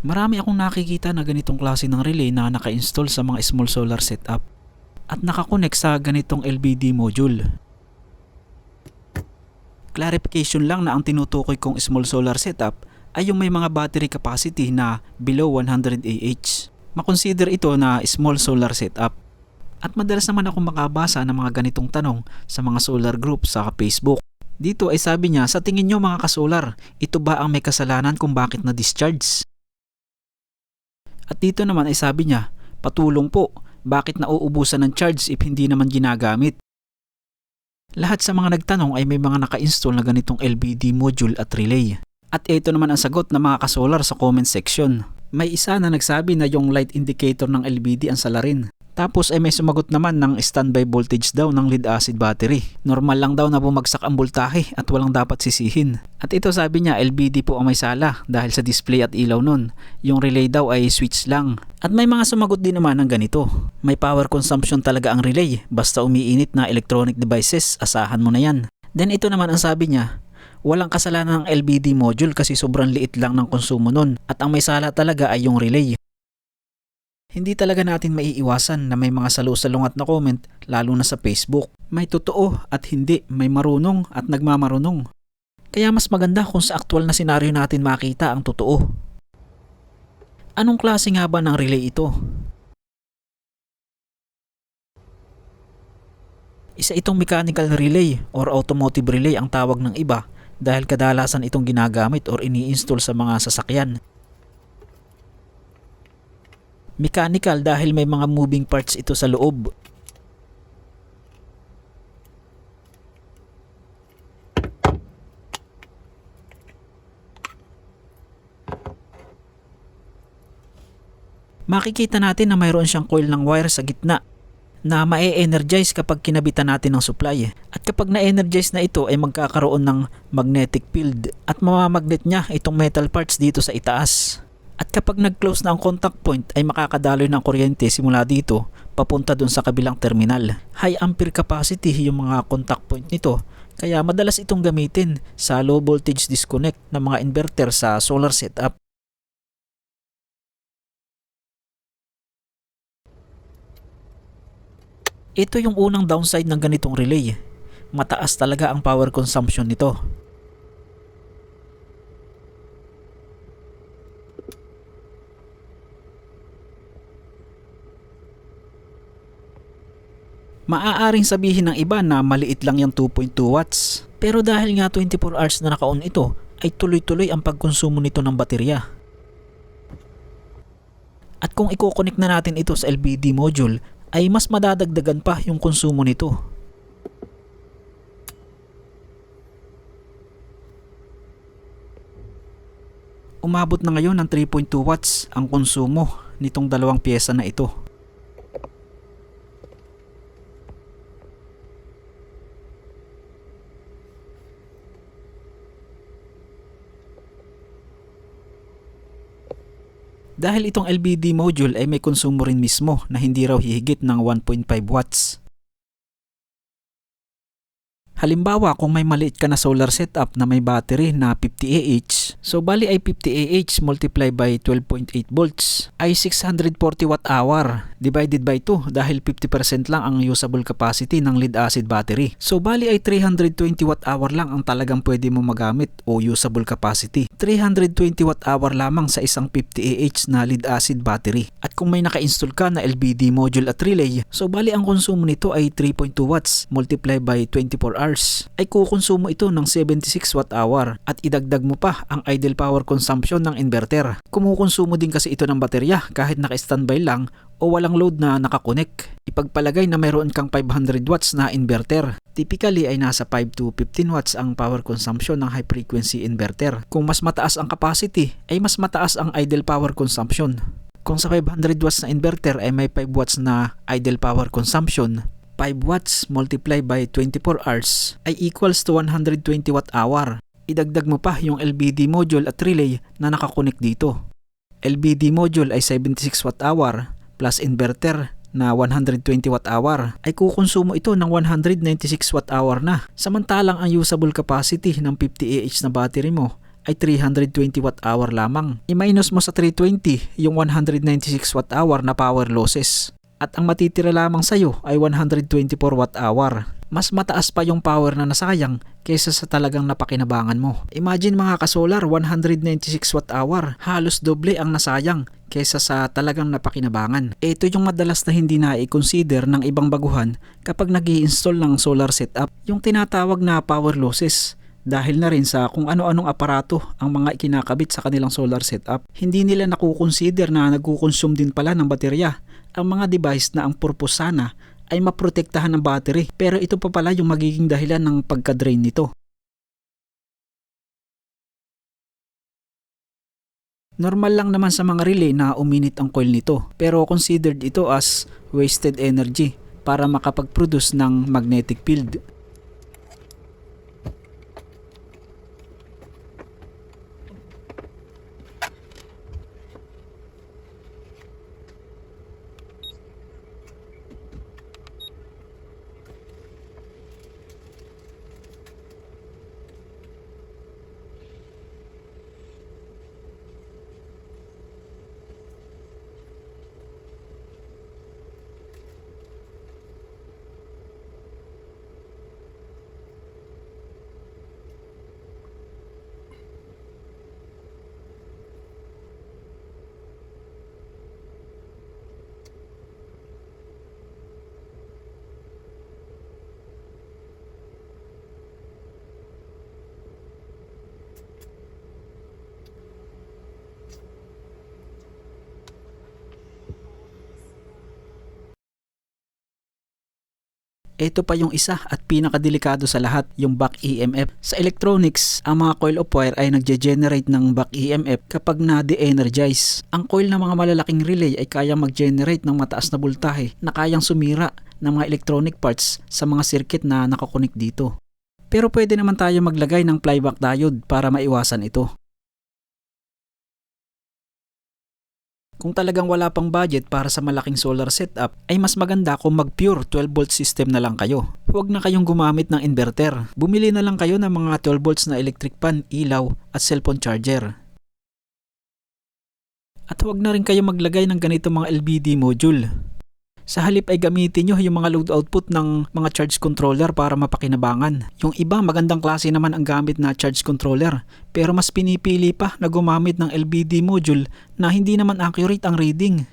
Marami akong nakikita na ganitong klase ng relay na naka-install sa mga small solar setup at nakakonect sa ganitong LBD module. Clarification lang na ang tinutukoy kong small solar setup ay yung may mga battery capacity na below 100 Ah. Makonsider ito na small solar setup. At madalas naman ako makabasa ng mga ganitong tanong sa mga solar group sa Facebook. Dito ay sabi niya, sa tingin nyo mga kasolar, ito ba ang may kasalanan kung bakit na-discharge? At dito naman ay sabi niya, patulong po, bakit nauubusan ng charge if hindi naman ginagamit? Lahat sa mga nagtanong ay may mga naka-install na ganitong LBD module at relay. At ito naman ang sagot ng mga kasolar sa comment section. May isa na nagsabi na yung light indicator ng LBD ang salarin. Tapos ay may sumagot naman ng standby voltage daw ng lead acid battery. Normal lang daw na bumagsak ang voltahe at walang dapat sisihin. At ito sabi niya LBD po ang may sala dahil sa display at ilaw nun. Yung relay daw ay switch lang. At may mga sumagot din naman ng ganito. May power consumption talaga ang relay. Basta umiinit na electronic devices, asahan mo na yan. Then ito naman ang sabi niya, walang kasalanan ng LBD module kasi sobrang liit lang ng konsumo nun at ang may sala talaga ay yung relay. Hindi talaga natin maiiwasan na may mga salusalungat na comment lalo na sa Facebook. May totoo at hindi, may marunong at nagmamarunong. Kaya mas maganda kung sa aktual na senaryo natin makita ang totoo. Anong klase nga ba ng relay ito? Isa itong mechanical relay or automotive relay ang tawag ng iba dahil kadalasan itong ginagamit or ini-install sa mga sasakyan. Mechanical dahil may mga moving parts ito sa loob. Makikita natin na mayroon siyang coil ng wire sa gitna na ma-energize kapag kinabitan natin ng supply. At kapag na-energize na ito ay magkakaroon ng magnetic field at mamamagnet niya itong metal parts dito sa itaas. At kapag nag-close na ang contact point ay makakadaloy ng kuryente simula dito papunta dun sa kabilang terminal. High ampere capacity yung mga contact point nito kaya madalas itong gamitin sa low voltage disconnect ng mga inverter sa solar setup. Ito yung unang downside ng ganitong relay. Mataas talaga ang power consumption nito. Maaaring sabihin ng iba na maliit lang yung 2.2 watts. Pero dahil nga 24 hours na naka-on ito, ay tuloy-tuloy ang pagkonsumo nito ng baterya. At kung i-connect na natin ito sa LBD module, ay mas madadagdagan pa yung konsumo nito. Umabot na ngayon ng 3.2 watts ang konsumo nitong dalawang pyesa na ito. Dahil itong LBD module ay may konsumo rin mismo na hindi raw hihigit ng 1.5 watts. Halimbawa kung may maliit ka na solar setup na may battery na 50 Ah, so bali ay 50 Ah multiply by 12.8 volts ay 640 watt hour divided by 2 dahil 50% lang ang usable capacity ng lead acid battery. So bali ay 320 watt hour lang ang talagang pwede mo magamit o usable capacity. 320 watt hour lamang sa isang 50 Ah na lead acid battery. At kung may naka-install ka na LBD module at relay, so bali ang konsumo nito ay 3.2 watts multiply by 24 hours ay kukonsumo ito ng 76 watt hour at idagdag mo pa ang idle power consumption ng inverter. Kumukonsumo din kasi ito ng baterya kahit naka-standby lang o walang load na nakakonek. Ipagpalagay na mayroon kang 500 watts na inverter. Typically ay nasa 5 to 15 watts ang power consumption ng high frequency inverter. Kung mas mataas ang capacity ay mas mataas ang idle power consumption. Kung sa 500 watts na inverter ay may 5 watts na idle power consumption, 5 watts multiplied by 24 hours ay equals to 120 watt hour. Idagdag mo pa yung LBD module at relay na nakakonek dito. LBD module ay 76 watt hour plus inverter na 120 watt hour ay kukonsumo ito ng 196 watt hour na. Samantalang ang usable capacity ng 50 Ah na battery mo ay 320 watt hour lamang. I-minus mo sa 320 yung 196 watt hour na power losses. At ang matitira lamang sa'yo ay 124 watt hour. Mas mataas pa yung power na nasayang kaysa sa talagang napakinabangan mo. Imagine mga kasolar, 196 watt hour. Halos doble ang nasayang kaysa sa talagang napakinabangan. Ito yung madalas na hindi na i-consider ng ibang baguhan kapag nag install ng solar setup, yung tinatawag na power losses dahil na rin sa kung ano-anong aparato ang mga ikinakabit sa kanilang solar setup. Hindi nila nakukonsider na nagkukonsume din pala ng baterya ang mga device na ang purpose sana ay maprotektahan ng battery pero ito pa pala yung magiging dahilan ng pagka-drain nito. Normal lang naman sa mga relay na uminit ang coil nito pero considered ito as wasted energy para makapag-produce ng magnetic field. Ito pa yung isa at pinakadelikado sa lahat, yung back EMF. Sa electronics, ang mga coil of wire ay nagge-generate ng back EMF kapag na-de-energize. Ang coil ng mga malalaking relay ay kayang mag-generate ng mataas na voltahe na kayang sumira ng mga electronic parts sa mga circuit na nakakonik dito. Pero pwede naman tayo maglagay ng flyback diode para maiwasan ito. Kung talagang wala pang budget para sa malaking solar setup, ay mas maganda kung mag pure 12 volt system na lang kayo. Huwag na kayong gumamit ng inverter. Bumili na lang kayo ng mga 12 volts na electric fan, ilaw at cellphone charger. At huwag na rin kayo maglagay ng ganito mga LBD module. Sa halip ay gamitin nyo yung mga load output ng mga charge controller para mapakinabangan. Yung iba magandang klase naman ang gamit na charge controller pero mas pinipili pa na gumamit ng LBD module na hindi naman accurate ang reading.